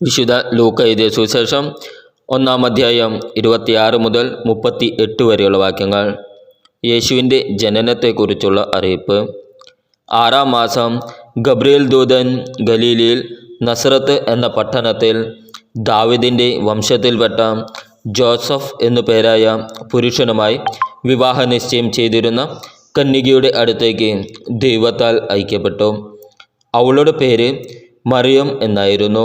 വിശുദ്ധ ലൂക്ക എഴുതിയ സുവിശേഷം ഒന്നാം അധ്യായം ഇരുപത്തിയാറ് മുതൽ മുപ്പത്തി എട്ട് വരെയുള്ള വാക്യങ്ങൾ. യേശുവിന്റെ ജനനത്തെക്കുറിച്ചുള്ള അറിയിപ്പ്. ആറാം മാസം ഗബ്രിയേൽ ദൂതൻ ഗലീലിയിൽ നസ്രത്ത് എന്ന പട്ടണത്തിൽ ദാവിദിന്റെ വംശത്തിൽപ്പെട്ട ജോസഫ് എന്നു പേരായ പുരുഷനുമായി വിവാഹ നിശ്ചയം ചെയ്തിരുന്ന കന്യകയുടെ അടുത്തേക്ക് ദൈവത്താൽ ഐക്യപ്പെട്ടു അവളുടെ പേര് മറിയം എന്നായിരുന്നു.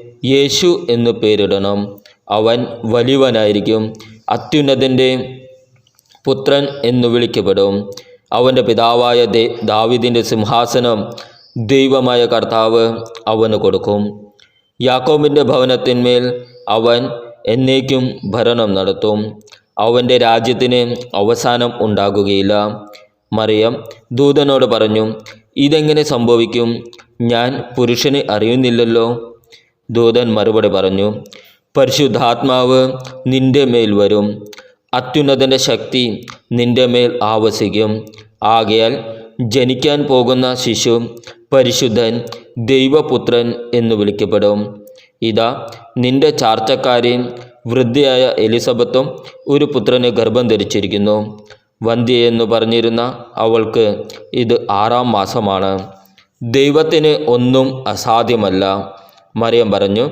യേശു എന്നു പേരിടണം. അവൻ വലിയവനായിരിക്കും. അത്യുന്നതന്റെ പുത്രൻ എന്നു വിളിക്കപ്പെടും. അവന്റെ പിതാവായ ദേ ദാവിദിന്റെ സിംഹാസനം ദൈവമായ കർത്താവ് അവന് കൊടുക്കും. യാക്കോബിന്റെ ഭവനത്തിന്മേൽ അവൻ എന്നേക്കും ഭരണം നടത്തും. അവന്റെ രാജ്യത്തിന് അവസാനം ഉണ്ടാകുകയില്ല. മറിയം ദൂതനോട് പറഞ്ഞു ഇതെങ്ങനെ സംഭവിക്കും? ഞാൻ പുരുഷനെ അറിയുന്നില്ലല്ലോ. ദൂതൻ മറുപടി പറഞ്ഞു പരിശുദ്ധാത്മാവ് നിന്റെ മേൽ വരും. അത്യുന്നതന്റെ ശക്തി നിന്റെ മേൽ ആവസിക്കും. ആകയാൽ ജനിക്കാൻ പോകുന്ന ശിശു പരിശുദ്ധൻ ദൈവപുത്രൻ എന്ന് വിളിക്കപ്പെടും. ഇതാ നിന്റെ ചാർച്ചക്കാരി വൃദ്ധയായ എലിസബത്തും ഒരു പുത്രനെ ഗർഭം ധരിച്ചിരിക്കുന്നു. വന്ധ്യ എന്ന് പറഞ്ഞിരുന്ന അവൾക്ക് ഇത് ആറാം മാസമാണ്. ദൈവത്തിന് ഒന്നും അസാധ്യമല്ല. മറിയം പറഞ്ഞു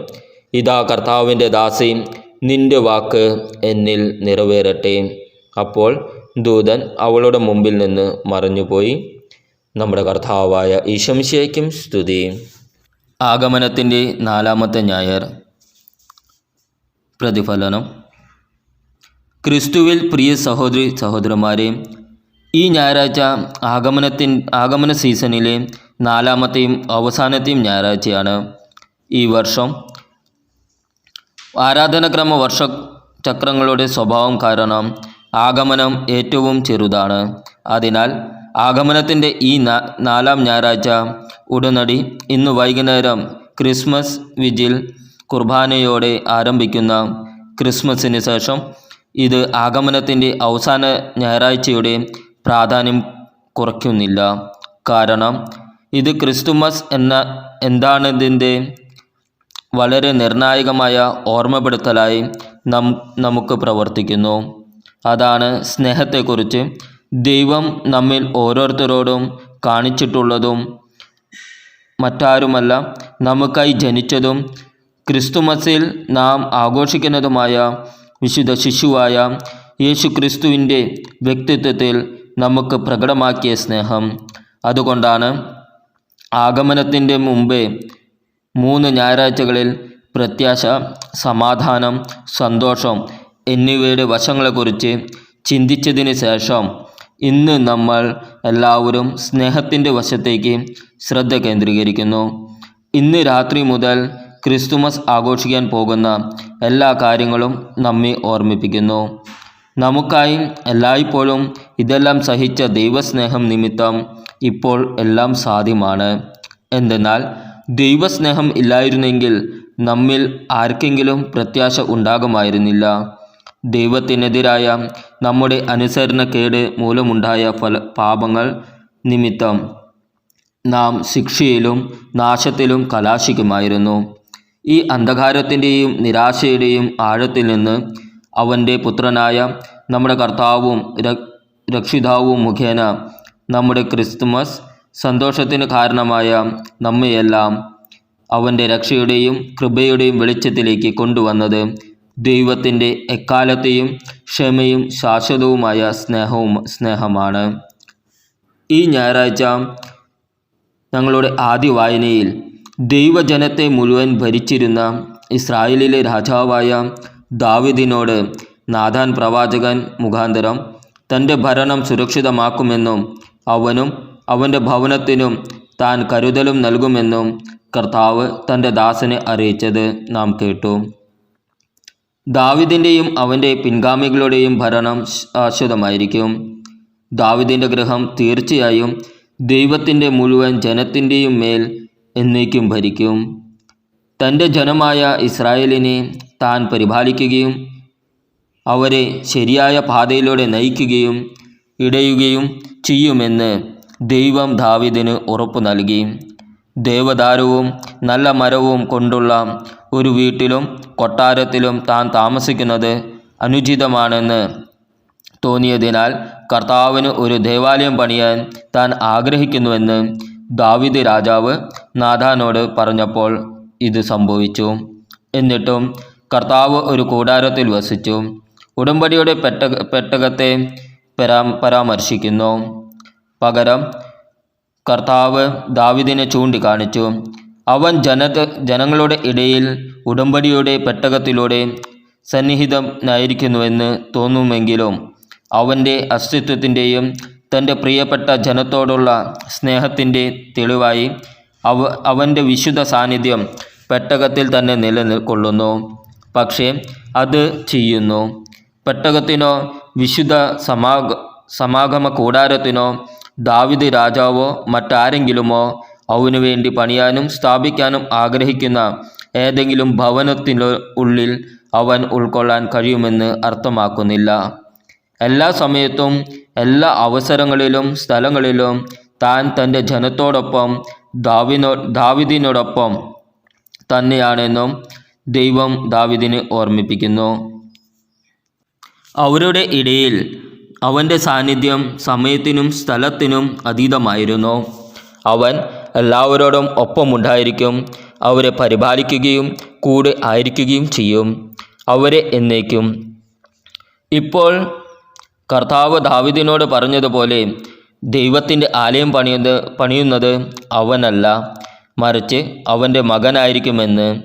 ഇതാ കർത്താവിന്റെ ദാസി നിന്റെ വാക്ക് എന്നിൽ നിറവേറട്ടെ. അപ്പോൾ ദൂതൻ അവളുടെ മുമ്പിൽ നിന്ന് മറഞ്ഞുപോയി. നമ്മുടെ കർത്താവായ ഈശംശയ്ക്കും സ്തുതി. ആഗമനത്തിന്റെ നാലാമത്തെ ഞായർ. പ്രതിഫലനം. ക്രിസ്തുവിൽ പ്രിയ സഹോദരി സഹോദരന്മാരെ ഈ ഞായറാഴ്ച ആഗമനത്തിൻ ആഗമന സീസണിലെ നാലാമത്തെയും അവസാനത്തെയും ഞായറാഴ്ചയാണ് ഈ വർഷം. ആരാധനക്രമ വർഷ ചക്രങ്ങളുടെ സ്വഭാവം കാരണം ആഗമനം ഏറ്റവും ചെറുതാണ്. അതിനാൽ ആഗമനത്തിന്റെ ഈ നാലാം ഞായറാഴ്ച ഉടനടി ഇന്ന് വൈകുന്നേരം ക്രിസ്മസ് വിജിൽ കുർബാനയോടെ ആരംഭിക്കുന്ന ക്രിസ്മസിന് ശേഷം ഇത് ആഗമനത്തിന്റെ അവസാന ഞായറാഴ്ചയുടെ പ്രാധാന്യം കുറയ്ക്കുന്നില്ല. കാരണം ഇത് ക്രിസ്തുമസ് എന്ന എന്താണിതിന്റെ വളരെ നിർണായകമായ ഓർമ്മപ്പെടുത്തലായി നം നമുക്ക് പ്രവർത്തിക്കുന്നു. അതാണ് സ്നേഹത്തെക്കുറിച്ച് ദൈവം നമ്മിൽ ഓരോരുത്തരോടും കാണിച്ചിട്ടുള്ളതും മറ്റാരുമല്ല നമുക്കായി ജനിച്ചതും ക്രിസ്തുമസിൽ നാം ആഘോഷിക്കുന്നതുമായ വിശുദ്ധ ശിശുവായ യേശു ക്രിസ്തുവിന്റെ വ്യക്തിത്വത്തിൽ നമുക്ക് പ്രകടമാക്കിയ സ്നേഹം. അതുകൊണ്ടാണ് ആഗമനത്തിന്റെ മുമ്പേ മൂന്ന് ഞായറാഴ്ചകളിൽ പ്രത്യാശ സമാധാനം സന്തോഷം എന്നിവയുടെ വശങ്ങളെക്കുറിച്ച് ചിന്തിച്ചതിന് ശേഷം ഇന്ന് നമ്മൾ എല്ലാവരും സ്നേഹത്തിന്റെ വശത്തേക്ക് ശ്രദ്ധ കേന്ദ്രീകരിക്കുന്നു. ഇന്ന് രാത്രി മുതൽ ക്രിസ്തുമസ് ആഘോഷിക്കാൻ പോകുന്ന എല്ലാ കാര്യങ്ങളും നമ്മെ ഓർമ്മിപ്പിക്കുന്നു. നമുക്കായി എല്ലായ്പ്പോഴും ഇതെല്ലാം സഹിച്ച ദൈവസ്നേഹം നിമിത്തം ഇപ്പോൾ എല്ലാം സാധ്യമാണ്. എന്തെന്നാൽ ദൈവസ്നേഹം ഇല്ലായിരുന്നെങ്കിൽ നമ്മിൽ ആർക്കെങ്കിലും പ്രത്യാശ ഉണ്ടാകുമായിരുന്നില്ല. ദൈവത്തിനെതിരായ നമ്മുടെ അനുസരണക്കേട് മൂലമുണ്ടായ ഫല പാപങ്ങൾ നിമിത്തം നാം ശിക്ഷയിലും നാശത്തിലും കലാശിക്കുമായിരുന്നു. ഈ അന്ധകാരത്തിന്റെയും നിരാശയുടെയും ആഴത്തിൽ നിന്ന് അവന്റെ പുത്രനായ നമ്മുടെ കർത്താവും രക്ഷിതാവും മുഖേന നമ്മുടെ ക്രിസ്തുമസ് സന്തോഷത്തിന് കാരണമായ നമ്മയെല്ലാം അവന്റെ രക്ഷയുടെയും കൃപയുടെയും വെളിച്ചത്തിലേക്ക് കൊണ്ടുവന്നത് ദൈവത്തിന്റെ എക്കാലത്തെയും ക്ഷമയും ശാശ്വതവുമായ സ്നേഹവും സ്നേഹമാണ്. ഈ ഞായറാഴ്ച ഞങ്ങളുടെ ആദ്യ വായനയിൽ ദൈവജനത്തെ മുഴുവൻ ഭരിച്ചിരുന്ന ഇസ്രായേലിലെ രാജാവായ ദാവിദിനോട് നാഥാൻ പ്രവാചകൻ മുഖാന്തരം തന്റെ ഭരണം സുരക്ഷിതമാക്കുമെന്നും അവനും അവന്റെ ഭവനത്തിനും താൻ കരുതലും നൽകുമെന്നും കർത്താവ് തന്റെ ദാസനെ അറിയിച്ചത് നാം കേട്ടു. ദാവിദിന്റെയും അവന്റെ പിൻഗാമികളുടെയും ഭരണം ശാശ്വതമായിരിക്കും ദാവിദിന്റെ ഗ്രഹം തീർച്ചയായും ദൈവത്തിന്റെ മുഴുവൻ ജനത്തിന്റെയും മേൽ എന്നേക്കും ഭരിക്കും. തന്റെ ജനമായ ഇസ്രായേലിനെ താൻ പരിപാലിക്കുകയും അവരെ ശരിയായ പാതയിലൂടെ നയിക്കുകയും ഇടയുകയും ചെയ്യുമെന്ന് ദൈവം ദാവിദിന് ഉറപ്പു നൽകി. ദേവദാരുവും നല്ല മരവും കൊണ്ടുള്ള ഒരു വീട്ടിലും കൊട്ടാരത്തിലും താൻ താമസിക്കുന്നത് അനുചിതമാണെന്ന് തോന്നിയതിനാൽ കർത്താവിന് ഒരു ദേവാലയം പണിയാൻ താൻ ആഗ്രഹിക്കുന്നുവെന്ന് ദാവിദ് രാജാവ് നാഥാനോട് പറഞ്ഞപ്പോൾ ഇത് സംഭവിച്ചു. എന്നിട്ടും കർത്താവ് ഒരു കൂടാരത്തിൽ വസിച്ചു. ഉടമ്പടിയുടെ പെട്ടക പെട്ടകത്തെ പരാ പരാമർശിക്കുന്നു. പകരം കർത്താവ് ദാവിദിനെ ചൂണ്ടിക്കാണിച്ചു. അവൻ ജനത ജനങ്ങളുടെ ഇടയിൽ ഉടമ്പടിയുടെ പെട്ടകത്തിലൂടെ സന്നിഹിതനായിരിക്കുന്നുവെന്ന് തോന്നുമെങ്കിലും അവന്റെ അസ്തിത്വത്തിന്റെയും തന്റെ പ്രിയപ്പെട്ട ജനത്തോടുള്ള സ്നേഹത്തിന്റെ തെളിവായി അവ അവന്റെ വിശുദ്ധ സാന്നിധ്യം പെട്ടകത്തിൽ തന്നെ നിലനിൽക്കൊള്ളുന്നു. പക്ഷേ അത് ചെയ്യുന്നു. പെട്ടകത്തിനോ വിശുദ്ധ സമാഗ സമാഗമ കൂടാരത്തിനോ ദാവിദ് രാജാവോ മറ്റാരെങ്കിലുമോ അവനു വേണ്ടി പണിയാനും സ്ഥാപിക്കാനും ആഗ്രഹിക്കുന്ന ഏതെങ്കിലും ഭവനത്തിന് ഉള്ളിൽ അവൻ ഉൾക്കൊള്ളാൻ കഴിയുമെന്ന് അർത്ഥമാക്കുന്നില്ല. എല്ലാ സമയത്തും എല്ലാ അവസരങ്ങളിലും സ്ഥലങ്ങളിലും താൻ തന്റെ ജനത്തോടൊപ്പം ദാവിനോ ദാവിദിനോടൊപ്പം തന്നെയാണെന്നും ദൈവം ദാവിദിന് ഓർമ്മിപ്പിക്കുന്നു. അവരുടെ ഇടയിൽ അവന്റെ സാന്നിധ്യം സമയത്തിനും സ്ഥലത്തിനും അതീതമായിരുന്നു. അവൻ എല്ലാവരോടും ഒപ്പമുണ്ടായിരിക്കും. അവരെ പരിപാലിക്കുകയും കൂടെ ആയിരിക്കുകയും ചെയ്യും. അവരെ എന്നേക്കും. ഇപ്പോൾ കർത്താവ് ദാവിദിനോട് പറഞ്ഞതുപോലെ ദൈവത്തിന്റെ ആലയം പണിയത് പണിയുന്നത് അവനല്ല. മറിച്ച് അവന്റെ മകനായിരിക്കുമെന്ന്.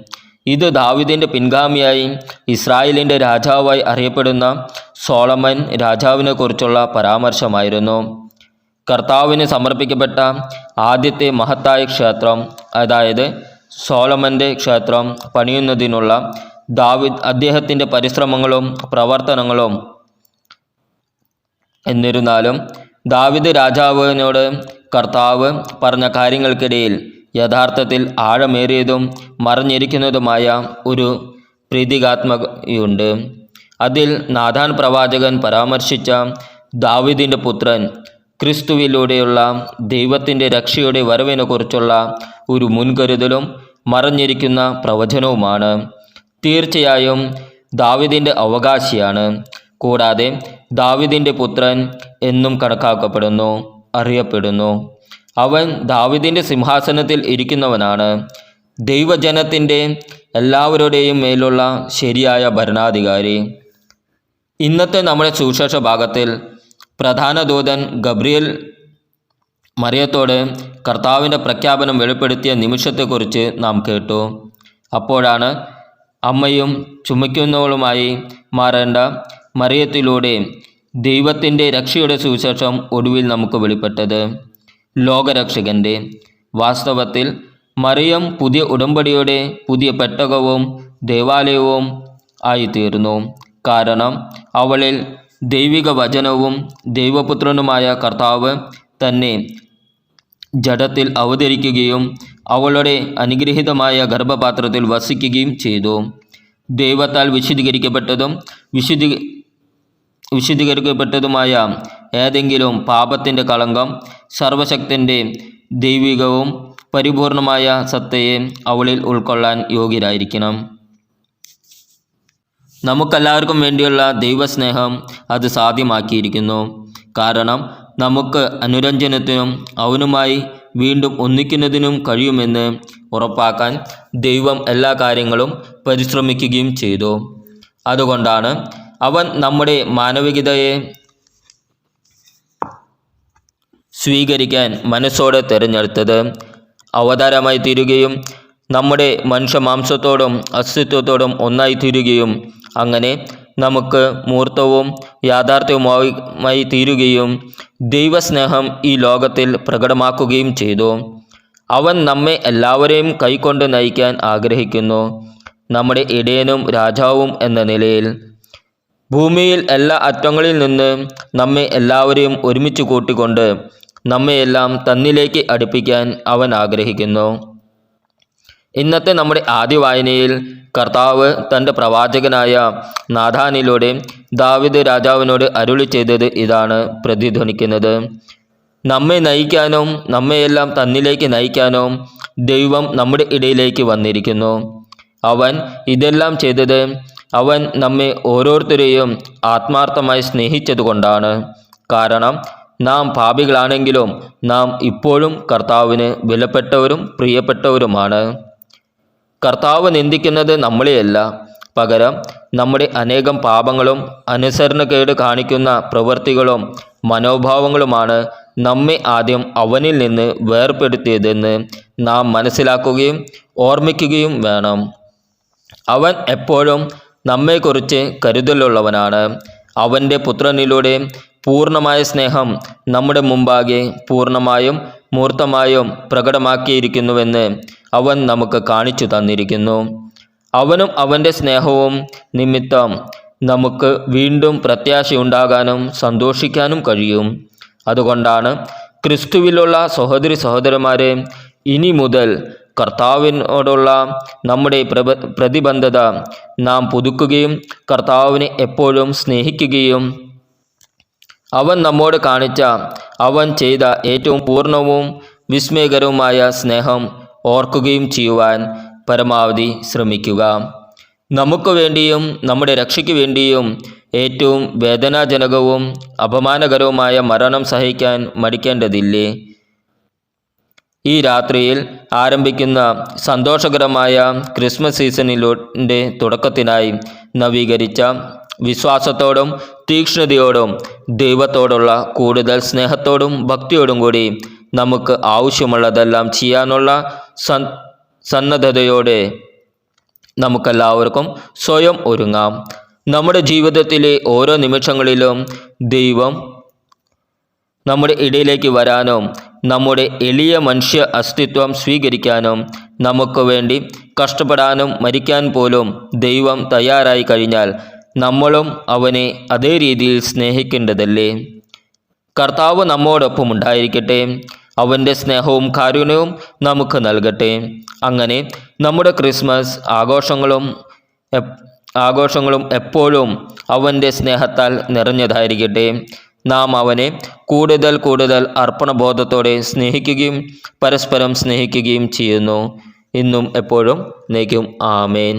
ഇത് ദാവിദിന്റെ പിൻഗാമിയായി ഇസ്രായേലിന്റെ രാജാവായി അറിയപ്പെടുന്ന സോളമൻ രാജാവിനെക്കുറിച്ചുള്ള പരാമർശമായിരുന്നു. കർത്താവിന് സമർപ്പിക്കപ്പെട്ട ആദ്യത്തെ മഹത്തായ ക്ഷേത്രം അതായത് സോളമന്റെ ക്ഷേത്രം പണിയുന്നതിനുള്ള ദാവിദ് അദ്ദേഹത്തിന്റെ പരിശ്രമങ്ങളും പ്രവർത്തനങ്ങളും. എന്നിരുന്നാലും ദാവിദ് രാജാവിനോട് കർത്താവ് പറഞ്ഞ കാര്യങ്ങൾക്കിടയിൽ യഥാർത്ഥത്തിൽ ആഴമേറിയതും മറിഞ്ഞിരിക്കുന്നതുമായ ഒരു പ്രീതികാത്മകയുണ്ട്. അതിൽ നാഥാൻ പ്രവാചകൻ പരാമർശിച്ച ദാവിദിന്റെ പുത്രൻ ക്രിസ്തുവിലൂടെയുള്ള ദൈവത്തിന്റെ രക്ഷയുടെ വരവിനെക്കുറിച്ചുള്ള ഒരു മുൻകരുതലും മറിഞ്ഞിരിക്കുന്ന പ്രവചനവുമാണ്. തീർച്ചയായും ദാവിദിന്റെ അവകാശിയാണ്. കൂടാതെ ദാവിദിന്റെ പുത്രൻ എന്നും കണക്കാക്കപ്പെടുന്നു അറിയപ്പെടുന്നു. അവൻ ദാവിദിന്റെ സിംഹാസനത്തിൽ ഇരിക്കുന്നവനാണ്. ദൈവജനത്തിന്റെ എല്ലാവരുടെയും മേലുള്ള ശരിയായ ഭരണാധികാരി. ഇന്നത്തെ നമ്മുടെ സുവിശേഷ ഭാഗത്തിൽ പ്രധാന ദൂതൻ ഗബ്രിയൽ മറിയത്തോട് കർത്താവിന്റെ പ്രഖ്യാപനം വെളിപ്പെടുത്തിയ നിമിഷത്തെക്കുറിച്ച് നാം കേട്ടു. അപ്പോഴാണ് അമ്മയും ചുമയ്ക്കുന്നവളുമായി മാറേണ്ട മറിയത്തിലൂടെ ദൈവത്തിന്റെ രക്ഷയുടെ സുവിശേഷം ഒടുവിൽ നമുക്ക് വെളിപ്പെട്ടത്. ലോകരക്ഷകന്റെ വാസ്തവത്തിൽ മറിയം പുതിയ ഉടമ്പടിയുടെ പുതിയ പെട്ടകവും ദേവാലയവും ആയിത്തീർന്നു. കാരണം അവളിൽ ദൈവിക വചനവും ദൈവപുത്രനുമായ കർത്താവ് തന്നെ ജഡത്തിൽ അവതരിക്കുകയും അവളുടെ അനുഗ്രഹീതമായ ഗർഭപാത്രത്തിൽ വസിക്കുകയും ചെയ്തു. ദൈവത്താൽ വിശുദ്ധീകരിക്കപ്പെട്ടതും വിശുദ്ധീ വിശുദ്ധീകരിക്കപ്പെട്ടതുമായ ഏതെങ്കിലും പാപത്തിന്റെ കളങ്കം സർവശക്തിന്റെ ദൈവികവും പരിപൂർണമായ സത്തയെ അവളിൽ ഉൾക്കൊള്ളാൻ യോഗ്യരായിരിക്കണം. നമുക്കെല്ലാവർക്കും വേണ്ടിയുള്ള ദൈവസ്നേഹം അത് സാധ്യമാക്കിയിരിക്കുന്നു. കാരണം നമുക്ക് അനുരഞ്ജനത്തിനും അവനുമായി വീണ്ടും ഒന്നിക്കുന്നതിനും കഴിയുമെന്ന് ഉറപ്പാക്കാൻ ദൈവം എല്ലാ കാര്യങ്ങളും പരിശ്രമിക്കുകയും ചെയ്തു. അതുകൊണ്ടാണ് അവൻ നമ്മുടെ മാനവികതയെ സ്വീകരിക്കാൻ മനസ്സോടെ തിരഞ്ഞെടുത്തത്. അവതാരമായി തീരുകയും നമ്മുടെ മനുഷ്യമാംസത്തോടും അസ്തിത്വത്തോടും ഒന്നായി തീരുകയും അങ്ങനെ നമുക്ക് മൂർത്തവും യാഥാർത്ഥ്യവുമായി തീരുകയും ദൈവസ്നേഹം ഈ ലോകത്തിൽ പ്രകടമാക്കുകയും ചെയ്തു. അവൻ നമ്മെ എല്ലാവരെയും കൈക്കൊണ്ട് നയിക്കാൻ ആഗ്രഹിക്കുന്നു. നമ്മുടെ ഇടയനും രാജാവും എന്ന നിലയിൽ ഭൂമിയിൽ എല്ലാ അറ്റങ്ങളിൽ നിന്ന് നമ്മെ എല്ലാവരെയും ഒരുമിച്ച് കൂട്ടിക്കൊണ്ട് നമ്മയെല്ലാം തന്നിലേക്ക് അടുപ്പിക്കാൻ അവൻ ആഗ്രഹിക്കുന്നു. ഇന്നത്തെ നമ്മുടെ ആദ്യ വായനയിൽ കർത്താവ് തന്റെ പ്രവാചകനായ നാഥാനിലൂടെ ദാവിദ് രാജാവിനോട് അരുളി ചെയ്തത് ഇതാണ് പ്രതിധ്വനിക്കുന്നത്. നമ്മെ നയിക്കാനും നമ്മയെല്ലാം തന്നിലേക്ക് നയിക്കാനും ദൈവം നമ്മുടെ ഇടയിലേക്ക് വന്നിരിക്കുന്നു. അവൻ ഇതെല്ലാം ചെയ്തത് അവൻ നമ്മെ ഓരോരുത്തരെയും ആത്മാർത്ഥമായി സ്നേഹിച്ചതുകൊണ്ടാണ്. കാരണം നാം പാപികളാണെങ്കിലും നാം ഇപ്പോഴും കർത്താവിന് വിലപ്പെട്ടവരും പ്രിയപ്പെട്ടവരുമാണ്. കർത്താവ് നിന്ദിക്കുന്നത് നമ്മളെയല്ല. പകരം നമ്മുടെ അനേകം പാപങ്ങളും അനുസരണക്കേട് കാണിക്കുന്ന പ്രവൃത്തികളും മനോഭാവങ്ങളുമാണ് നമ്മെ ആദ്യം അവനിൽ നിന്ന് വേർപ്പെടുത്തിയതെന്ന് നാം മനസ്സിലാക്കുകയും ഓർമ്മിക്കുകയും വേണം. അവൻ എപ്പോഴും നമ്മെക്കുറിച്ച് കരുതലുള്ളവനാണ്. അവന്റെ പുത്രനിലൂടെ പൂർണമായ സ്നേഹം നമ്മുടെ മുമ്പാകെ പൂർണമായും മൂർത്തമായും പ്രകടമാക്കിയിരിക്കുന്നുവെന്ന് അവൻ നമുക്ക് കാണിച്ചു തന്നിരിക്കുന്നു. അവനും അവന്റെ സ്നേഹവും നിമിത്തം നമുക്ക് വീണ്ടും പ്രത്യാശയുണ്ടാകാനും സന്തോഷിക്കാനും കഴിയും. അതുകൊണ്ടാണ് ക്രിസ്തുവിലുള്ള സഹോദരി സഹോദരന്മാരെ ഇനി മുതൽ കർത്താവിനോടുള്ള നമ്മുടെ പ്രതിബന്ധത നാം പുതുക്കുകയും കർത്താവിനെ എപ്പോഴും സ്നേഹിക്കുകയും അവൻ നമ്മോട് കാണിച്ച അവൻ ചെയ്ത ഏറ്റവും പൂർണവും വിസ്മയകരവുമായ സ്നേഹം ഓർക്കുകയും ചെയ്യുവാൻ പരമാവധി ശ്രമിക്കുക. നമുക്ക് വേണ്ടിയും നമ്മുടെ രക്ഷയ്ക്ക് വേണ്ടിയും ഏറ്റവും വേദനാജനകവും അപമാനകരവുമായ മരണം സഹിക്കാൻ മടിക്കേണ്ടതില്ലേ? ഈ രാത്രിയിൽ ആരംഭിക്കുന്ന സന്തോഷകരമായ ക്രിസ്മസ് സീസണിലൂടെ തുടക്കത്തിനായി നവീകരിച്ച വിശ്വാസത്തോടും തീക്ഷ്ണതയോടും ദൈവത്തോടുള്ള കൂടുതൽ സ്നേഹത്തോടും ഭക്തിയോടും കൂടി നമുക്ക് ആവശ്യമുള്ളതെല്ലാം ചെയ്യാനുള്ള സന്നദ്ധതയോടെ നമുക്കെല്ലാവർക്കും സ്വയം ഒരുങ്ങാം. നമ്മുടെ ജീവിതത്തിലെ ഓരോ നിമിഷങ്ങളിലും ദൈവം നമ്മുടെ ഇടയിലേക്ക് വരാനും നമ്മുടെ എളിയ മനുഷ്യ അസ്തിത്വം സ്വീകരിക്കാനും നമുക്ക് വേണ്ടി കഷ്ടപ്പെടാനും മരിക്കാൻ പോലും ദൈവം തയ്യാറായി കഴിഞ്ഞാൽ നമ്മളും അവനെ അതേ രീതിയിൽ സ്നേഹിക്കേണ്ടതല്ലേ? കർത്താവ് നമ്മോടൊപ്പം ഉണ്ടായിരിക്കട്ടെ. അവന്റെ സ്നേഹവും കാരുണ്യവും നമുക്ക് നൽകട്ടെ. അങ്ങനെ നമ്മുടെ ക്രിസ്മസ് ആഘോഷങ്ങളും ആഘോഷങ്ങളും എപ്പോഴും അവന്റെ സ്നേഹത്താൽ നിറഞ്ഞതായിരിക്കട്ടെ. നാം അവനെ കൂടുതൽ കൂടുതൽ അർപ്പണബോധത്തോടെ സ്നേഹിക്കുകയും പരസ്പരം സ്നേഹിക്കുകയും ചെയ്യുന്നു. ഇന്നും എപ്പോഴും നയിക്കും ആമേൻ.